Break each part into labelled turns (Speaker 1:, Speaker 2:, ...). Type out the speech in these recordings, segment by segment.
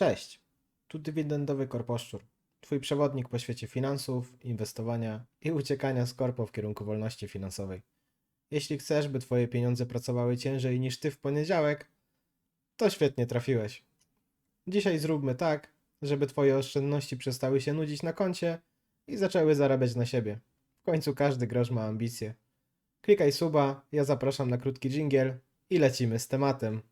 Speaker 1: Cześć, tu dywidendowy korposzczur. Twój przewodnik po świecie finansów, inwestowania i uciekania z korpo w kierunku wolności finansowej. Jeśli chcesz, by twoje pieniądze pracowały ciężej niż ty w poniedziałek, to świetnie trafiłeś. Dzisiaj zróbmy tak, żeby twoje oszczędności przestały się nudzić na koncie i zaczęły zarabiać na siebie. W końcu każdy grosz ma ambicje. Klikaj suba, ja zapraszam na krótki dżingiel i lecimy z tematem.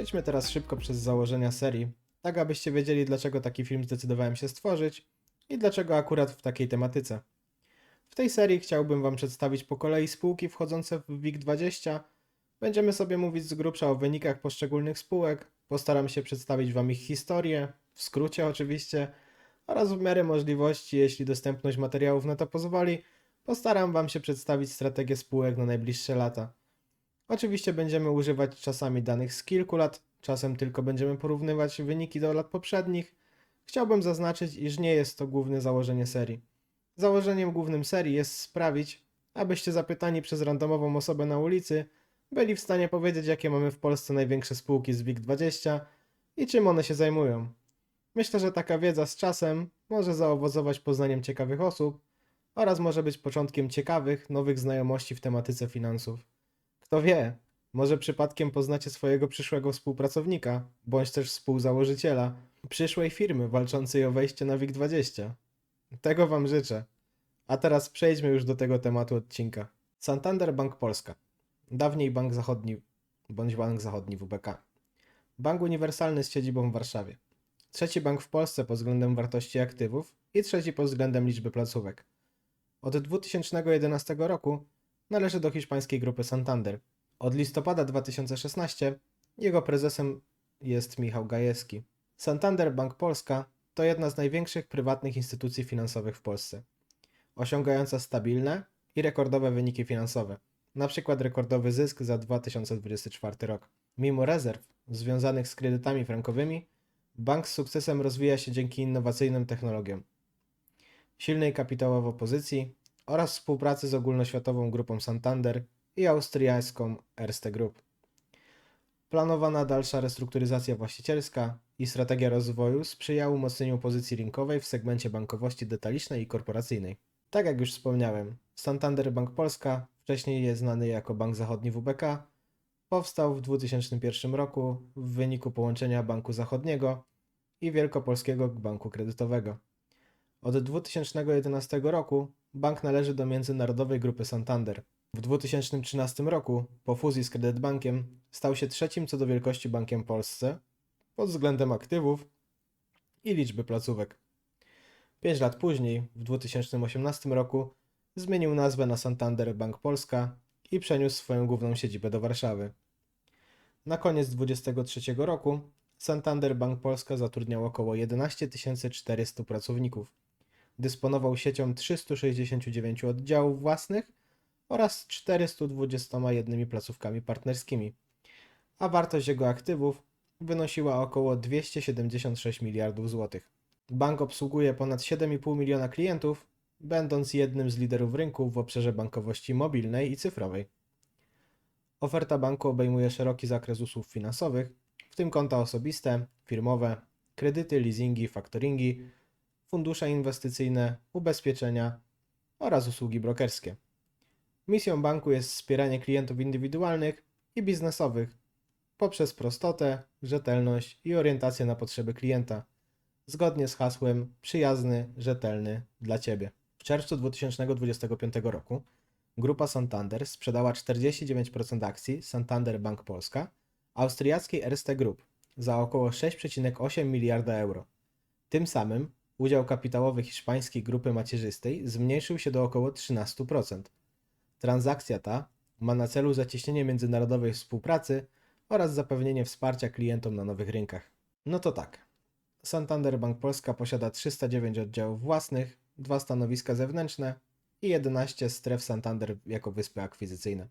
Speaker 1: Przejdźmy teraz szybko przez założenia serii, tak abyście wiedzieli, dlaczego taki film zdecydowałem się stworzyć i dlaczego akurat w takiej tematyce. W tej serii chciałbym Wam przedstawić po kolei spółki wchodzące w WIG20. Będziemy sobie mówić z grubsza o wynikach poszczególnych spółek, postaram się przedstawić Wam ich historię, w skrócie oczywiście, oraz w miarę możliwości, jeśli dostępność materiałów na to pozwoli, postaram Wam się przedstawić strategię spółek na najbliższe lata. Oczywiście będziemy używać czasami danych z kilku lat, czasem tylko będziemy porównywać wyniki do lat poprzednich. Chciałbym zaznaczyć, iż nie jest to główne założenie serii. Założeniem głównym serii jest sprawić, abyście zapytani przez randomową osobę na ulicy byli w stanie powiedzieć, jakie mamy w Polsce największe spółki z WIG20 i czym one się zajmują. Myślę, że taka wiedza z czasem może zaowocować poznaniem ciekawych osób oraz może być początkiem ciekawych, nowych znajomości w tematyce finansów. Kto wie, może przypadkiem poznacie swojego przyszłego współpracownika, bądź też współzałożyciela przyszłej firmy walczącej o wejście na WIG20. Tego Wam życzę. A teraz przejdźmy już do tego tematu odcinka. Santander Bank Polska. Dawniej Bank Zachodni, bądź Bank Zachodni WBK. Bank uniwersalny z siedzibą w Warszawie. Trzeci bank w Polsce pod względem wartości aktywów i trzeci pod względem liczby placówek. Od 2011 roku należy do hiszpańskiej grupy Santander. Od listopada 2016 jego prezesem jest Michał Gajewski. Santander Bank Polska to jedna z największych prywatnych instytucji finansowych w Polsce, osiągająca stabilne i rekordowe wyniki finansowe, na przykład rekordowy zysk za 2024 rok. Mimo rezerw związanych z kredytami frankowymi, bank z sukcesem rozwija się dzięki innowacyjnym technologiom, silnej kapitałowo pozycji oraz współpracy z ogólnoświatową grupą Santander i austriacką Erste Group. Planowana dalsza restrukturyzacja właścicielska i strategia rozwoju sprzyja umocnieniu pozycji rynkowej w segmencie bankowości detalicznej i korporacyjnej. Tak jak już wspomniałem, Santander Bank Polska, wcześniej znany jako Bank Zachodni WBK, powstał w 2001 roku w wyniku połączenia Banku Zachodniego i Wielkopolskiego Banku Kredytowego. Od 2011 roku bank należy do międzynarodowej grupy Santander. W 2013 roku, po fuzji z Kredytbankiem, stał się trzecim co do wielkości bankiem w Polsce pod względem aktywów i liczby placówek. Pięć lat później, w 2018 roku, zmienił nazwę na Santander Bank Polska i przeniósł swoją główną siedzibę do Warszawy. Na koniec 2023 roku Santander Bank Polska zatrudniał około 11 400 pracowników. Dysponował siecią 369 oddziałów własnych oraz 421 placówkami partnerskimi, a wartość jego aktywów wynosiła około 276 miliardów złotych. Bank obsługuje ponad 7,5 miliona klientów, będąc jednym z liderów rynku w obszarze bankowości mobilnej i cyfrowej. Oferta banku obejmuje szeroki zakres usług finansowych, w tym konta osobiste, firmowe, kredyty, leasingi, faktoringi, fundusze inwestycyjne, ubezpieczenia oraz usługi brokerskie. Misją banku jest wspieranie klientów indywidualnych i biznesowych poprzez prostotę, rzetelność i orientację na potrzeby klienta, zgodnie z hasłem przyjazny, rzetelny dla Ciebie. W czerwcu 2025 roku grupa Santander sprzedała 49% akcji Santander Bank Polska austriackiej Erste Group za około 6,8 miliarda euro. Tym samym udział kapitałowy hiszpańskiej grupy macierzystej zmniejszył się do około 13%. Transakcja ta ma na celu zacieśnienie międzynarodowej współpracy oraz zapewnienie wsparcia klientom na nowych rynkach. No to tak. Santander Bank Polska posiada 309 oddziałów własnych, 2 stanowiska zewnętrzne i 11 stref Santander jako wyspy akwizycyjne.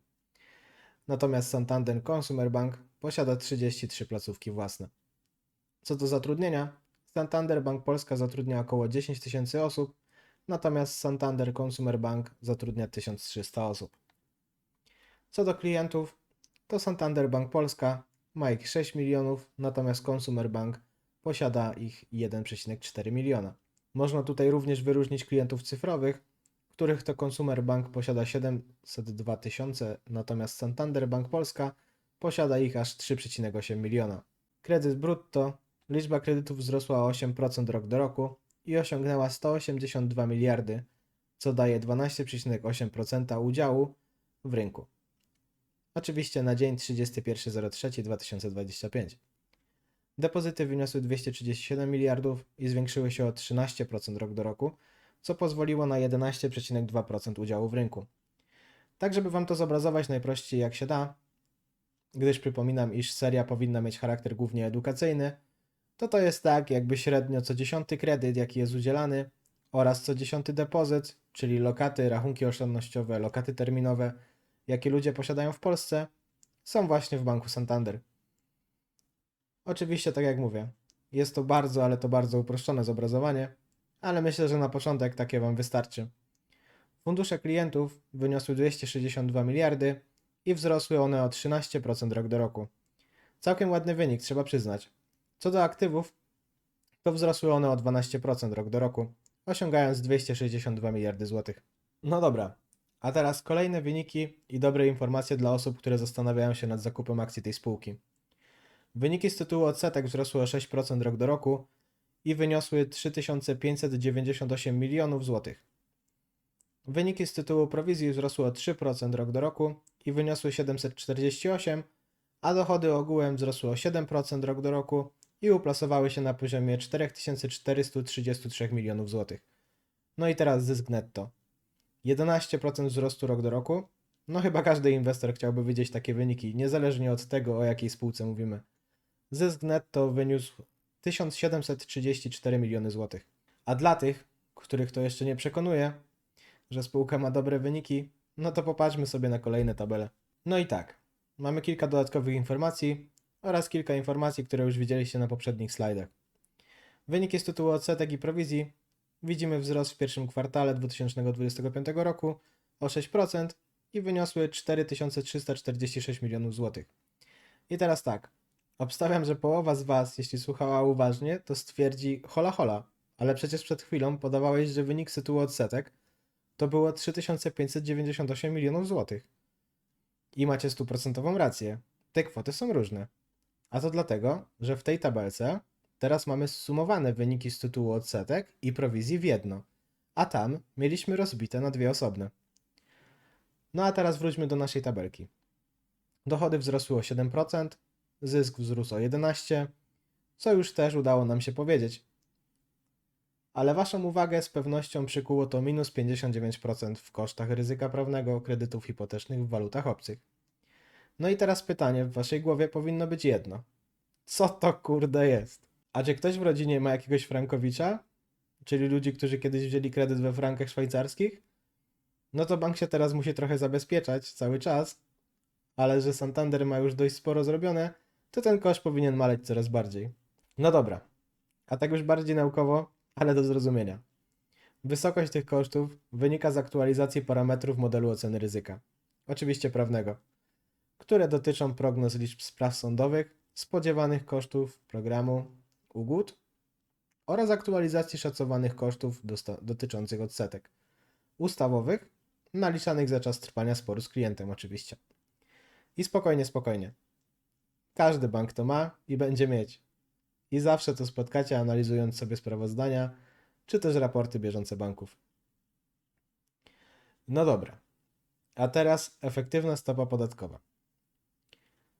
Speaker 1: Natomiast Santander Consumer Bank posiada 33 placówki własne. Co do zatrudnienia, Santander Bank Polska zatrudnia około 10 tysięcy osób, natomiast Santander Consumer Bank zatrudnia 1300 osób. Co do klientów, to Santander Bank Polska ma ich 6 milionów, natomiast Consumer Bank posiada ich 1,4 miliona. Można tutaj również wyróżnić klientów cyfrowych, których to Consumer Bank posiada 702 tysiące, natomiast Santander Bank Polska posiada ich aż 3,8 miliona. Kredyt brutto, liczba kredytów wzrosła o 8% rok do roku i osiągnęła 182 miliardy, co daje 12,8% udziału w rynku. Oczywiście na dzień 31.03.2025. Depozyty wyniosły 237 miliardów i zwiększyły się o 13% rok do roku, co pozwoliło na 11,2% udziału w rynku. Tak, żeby Wam to zobrazować najprościej jak się da, gdyż przypominam, iż seria powinna mieć charakter głównie edukacyjny, to to jest tak, jakby średnio co dziesiąty kredyt, jaki jest udzielany, oraz co dziesiąty depozyt, czyli lokaty, rachunki oszczędnościowe, lokaty terminowe, jakie ludzie posiadają w Polsce, są właśnie w Banku Santander. Oczywiście, tak jak mówię, jest to bardzo, ale to bardzo uproszczone zobrazowanie, ale myślę, że na początek takie Wam wystarczy. Fundusze klientów wyniosły 262 miliardy i wzrosły one o 13% rok do roku. Całkiem ładny wynik, trzeba przyznać. Co do aktywów, to wzrosły one o 12% rok do roku, osiągając 262 miliardy złotych. No dobra, a teraz kolejne wyniki i dobre informacje dla osób, które zastanawiają się nad zakupem akcji tej spółki. Wyniki z tytułu odsetek wzrosły o 6% rok do roku i wyniosły 3598 milionów złotych. Wyniki z tytułu prowizji wzrosły o 3% rok do roku i wyniosły 748, a dochody ogółem wzrosły o 7% rok do roku i uplasowały się na poziomie 4433 milionów złotych. No i teraz zysk netto. 11% wzrostu rok do roku. No chyba każdy inwestor chciałby widzieć takie wyniki, niezależnie od tego, o jakiej spółce mówimy. Zysk netto wyniósł 1734 miliony złotych. A dla tych, których to jeszcze nie przekonuje, że spółka ma dobre wyniki, no to popatrzmy sobie na kolejne tabele. No i tak, mamy kilka dodatkowych informacji oraz kilka informacji, które już widzieliście na poprzednich slajdach. Wyniki z tytułu odsetek i prowizji widzimy wzrost w pierwszym kwartale 2025 roku o 6% i wyniosły 4346 milionów złotych. I teraz tak, obstawiam, że połowa z Was, jeśli słuchała uważnie, to stwierdzi hola hola, ale przecież przed chwilą podawałeś, że wynik z tytułu odsetek to było 3598 milionów złotych. I macie stuprocentową rację. Te kwoty są różne. A to dlatego, że w tej tabelce teraz mamy zsumowane wyniki z tytułu odsetek i prowizji w jedno, a tam mieliśmy rozbite na dwie osobne. No a teraz wróćmy do naszej tabelki. Dochody wzrosły o 7%, zysk wzrósł o 11%, co już też udało nam się powiedzieć. Ale Waszą uwagę z pewnością przykuło to minus 59% w kosztach ryzyka prawnego kredytów hipotecznych w walutach obcych. No i teraz pytanie w Waszej głowie powinno być jedno. Co to kurde jest? A czy ktoś w rodzinie ma jakiegoś frankowicza? Czyli ludzi, którzy kiedyś wzięli kredyt we frankach szwajcarskich? No to bank się teraz musi trochę zabezpieczać cały czas, ale że Santander ma już dość sporo zrobione, to ten koszt powinien maleć coraz bardziej. No dobra, a tak już bardziej naukowo, ale do zrozumienia. Wysokość tych kosztów wynika z aktualizacji parametrów modelu oceny ryzyka, oczywiście prawnego, które dotyczą prognoz liczb spraw sądowych, spodziewanych kosztów programu ugód oraz aktualizacji szacowanych kosztów dotyczących odsetek ustawowych, naliczanych za czas trwania sporu z klientem oczywiście. I spokojnie, spokojnie. Każdy bank to ma i będzie mieć. I zawsze to spotkacie analizując sobie sprawozdania, czy też raporty bieżące banków. No dobra. A teraz efektywna stopa podatkowa.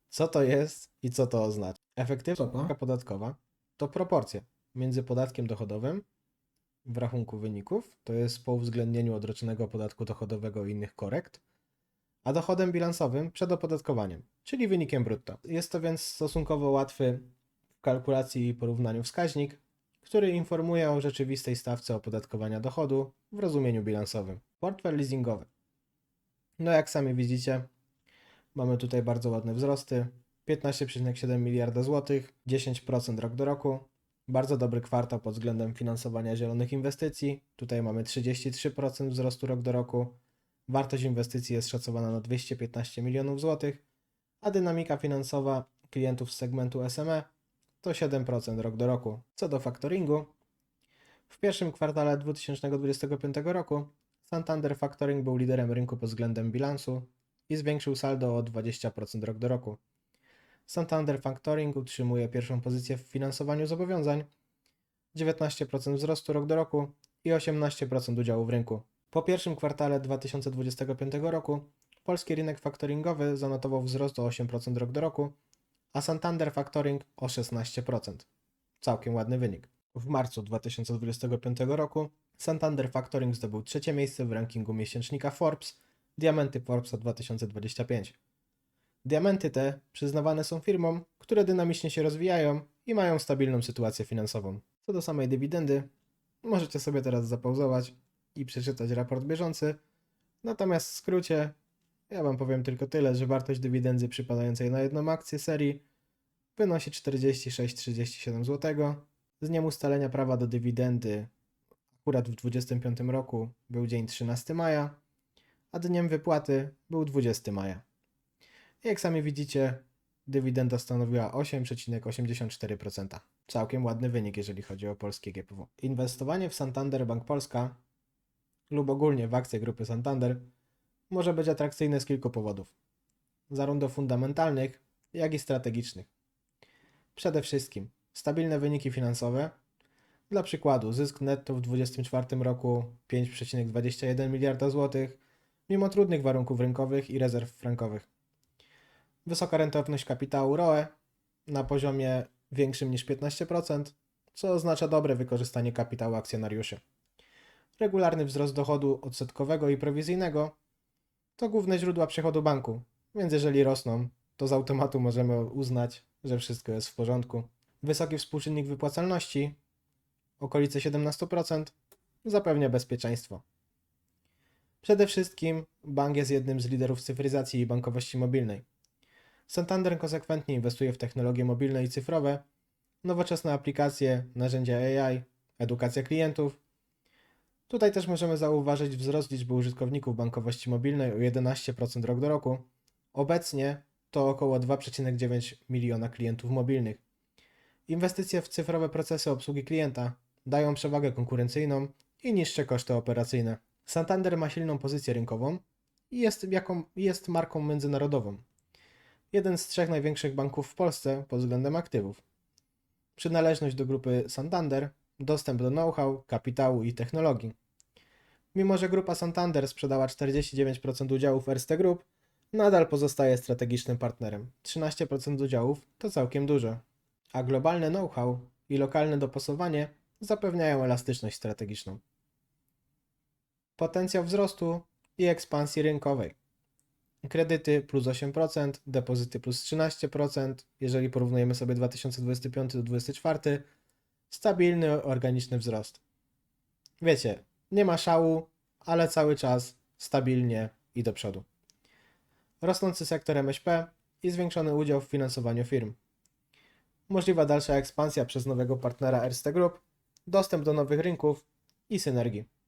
Speaker 1: Co to jest i co to oznacza? Efektywna stopa podatkowa to proporcja między podatkiem dochodowym w rachunku wyników, to jest po uwzględnieniu odroczonego podatku dochodowego i innych korekt, a dochodem bilansowym przed opodatkowaniem, czyli wynikiem brutto. Jest to więc stosunkowo łatwy w kalkulacji i porównaniu wskaźnik, który informuje o rzeczywistej stawce opodatkowania dochodu w rozumieniu bilansowym. Portfel leasingowy. No jak sami widzicie, mamy tutaj bardzo ładne wzrosty. 15,7 miliarda złotych, 10% rok do roku. Bardzo dobry kwartał pod względem finansowania zielonych inwestycji. Tutaj mamy 33% wzrostu rok do roku. Wartość inwestycji jest szacowana na 215 milionów złotych, a dynamika finansowa klientów z segmentu SME to 7% rok do roku. Co do faktoringu, w pierwszym kwartale 2025 roku Santander Factoring był liderem rynku pod względem bilansu i zwiększył saldo o 20% rok do roku. Santander Factoring utrzymuje pierwszą pozycję w finansowaniu zobowiązań, 19% wzrostu rok do roku i 18% udziału w rynku. Po pierwszym kwartale 2025 roku polski rynek faktoringowy zanotował wzrost o 8% rok do roku, a Santander Factoring o 16%. Całkiem ładny wynik. W marcu 2025 roku Santander Factoring zdobył trzecie miejsce w rankingu miesięcznika Forbes Diamenty Forbesa 2025. Diamenty te przyznawane są firmom, które dynamicznie się rozwijają i mają stabilną sytuację finansową. Co do samej dywidendy, możecie sobie teraz zapauzować i przeczytać raport bieżący. Natomiast w skrócie, ja Wam powiem tylko tyle, że wartość dywidendy przypadającej na jedną akcję serii wynosi 46,37 zł. Z dniem ustalenia prawa do dywidendy akurat w 2025 roku był dzień 13 maja, a dniem wypłaty był 20 maja. Jak sami widzicie, dywidenda stanowiła 8,84%. Całkiem ładny wynik, jeżeli chodzi o polskie GPW. Inwestowanie w Santander Bank Polska lub ogólnie w akcje grupy Santander może być atrakcyjne z kilku powodów. Zarówno fundamentalnych, jak i strategicznych. Przede wszystkim stabilne wyniki finansowe. Dla przykładu, zysk netto w 2024 roku 5,21 miliarda złotych, mimo trudnych warunków rynkowych i rezerw frankowych. Wysoka rentowność kapitału ROE na poziomie większym niż 15%, co oznacza dobre wykorzystanie kapitału akcjonariuszy. Regularny wzrost dochodu odsetkowego i prowizyjnego to główne źródła przychodu banku, więc jeżeli rosną, to z automatu możemy uznać, że wszystko jest w porządku. Wysoki współczynnik wypłacalności, okolice 17%, zapewnia bezpieczeństwo. Przede wszystkim bank jest jednym z liderów cyfryzacji i bankowości mobilnej. Santander konsekwentnie inwestuje w technologie mobilne i cyfrowe, nowoczesne aplikacje, narzędzia AI, edukacja klientów. Tutaj też możemy zauważyć wzrost liczby użytkowników bankowości mobilnej o 11% rok do roku. Obecnie to około 2,9 miliona klientów mobilnych. Inwestycje w cyfrowe procesy obsługi klienta dają przewagę konkurencyjną i niższe koszty operacyjne. Santander ma silną pozycję rynkową i jest, jaką, jest marką międzynarodową. Jeden z trzech największych banków w Polsce pod względem aktywów. Przynależność do grupy Santander, dostęp do know-how, kapitału i technologii. Mimo, że grupa Santander sprzedała 49% udziałów Erste Group, nadal pozostaje strategicznym partnerem. 13% udziałów to całkiem dużo, a globalne know-how i lokalne dopasowanie zapewniają elastyczność strategiczną. Potencjał wzrostu i ekspansji rynkowej. Kredyty plus 8%, depozyty plus 13%, jeżeli porównujemy sobie 2025 do 2024, stabilny, organiczny wzrost. Wiecie, nie ma szału, ale cały czas stabilnie i do przodu. Rosnący sektor MŚP i zwiększony udział w finansowaniu firm. Możliwa dalsza ekspansja przez nowego partnera Erste Group, dostęp do nowych rynków i synergii.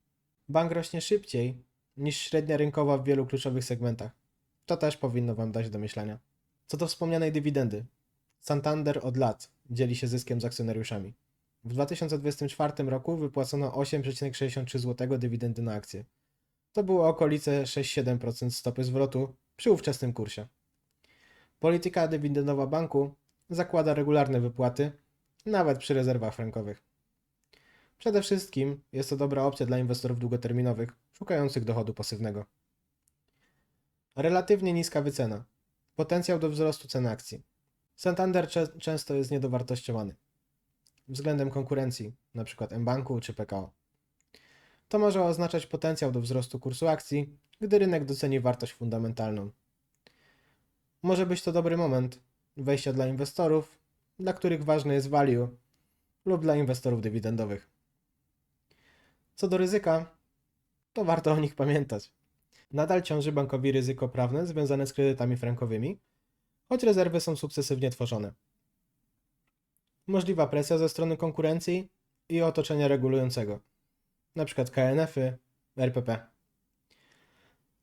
Speaker 1: Bank rośnie szybciej niż średnia rynkowa w wielu kluczowych segmentach. To też powinno Wam dać do myślenia. Co do wspomnianej dywidendy. Santander od lat dzieli się zyskiem z akcjonariuszami. W 2024 roku wypłacono 8,63 zł dywidendy na akcję. To było okolice 6-7% stopy zwrotu przy ówczesnym kursie. Polityka dywidendowa banku zakłada regularne wypłaty, nawet przy rezerwach frankowych. Przede wszystkim jest to dobra opcja dla inwestorów długoterminowych szukających dochodu pasywnego. Relatywnie niska wycena. Potencjał do wzrostu cen akcji. Santander często jest niedowartościowany względem konkurencji, np. mBanku czy PKO. To może oznaczać potencjał do wzrostu kursu akcji, gdy rynek doceni wartość fundamentalną. Może być to dobry moment wejścia dla inwestorów, dla których ważne jest value, lub dla inwestorów dywidendowych. Co do ryzyka, to warto o nich pamiętać. Nadal ciąży bankowi ryzyko prawne związane z kredytami frankowymi, choć rezerwy są sukcesywnie tworzone. Możliwa presja ze strony konkurencji i otoczenia regulującego, np. KNF-y, RPP.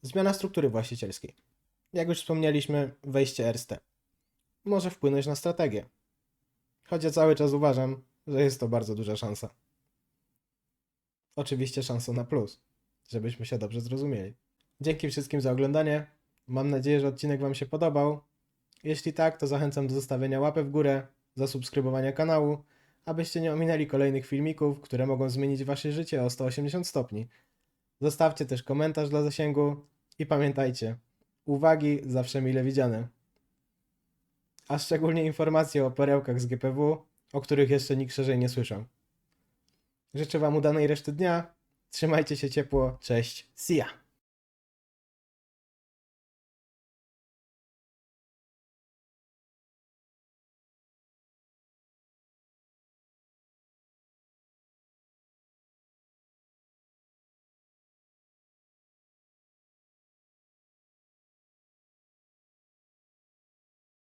Speaker 1: Zmiana struktury właścicielskiej. Jak już wspomnieliśmy, wejście RST może wpłynąć na strategię. Choć ja cały czas uważam, że jest to bardzo duża szansa. Oczywiście szansa na plus, żebyśmy się dobrze zrozumieli. Dzięki wszystkim za oglądanie. Mam nadzieję, że odcinek Wam się podobał. Jeśli tak, to zachęcam do zostawienia łapy w górę, zasubskrybowania kanału, abyście nie ominęli kolejnych filmików, które mogą zmienić Wasze życie o 180 stopni. Zostawcie też komentarz dla zasięgu i pamiętajcie, uwagi zawsze mile widziane. A szczególnie informacje o perełkach z GPW, o których jeszcze nikt szerzej nie słyszał. Życzę Wam udanej reszty dnia. Trzymajcie się ciepło. Cześć. See ya.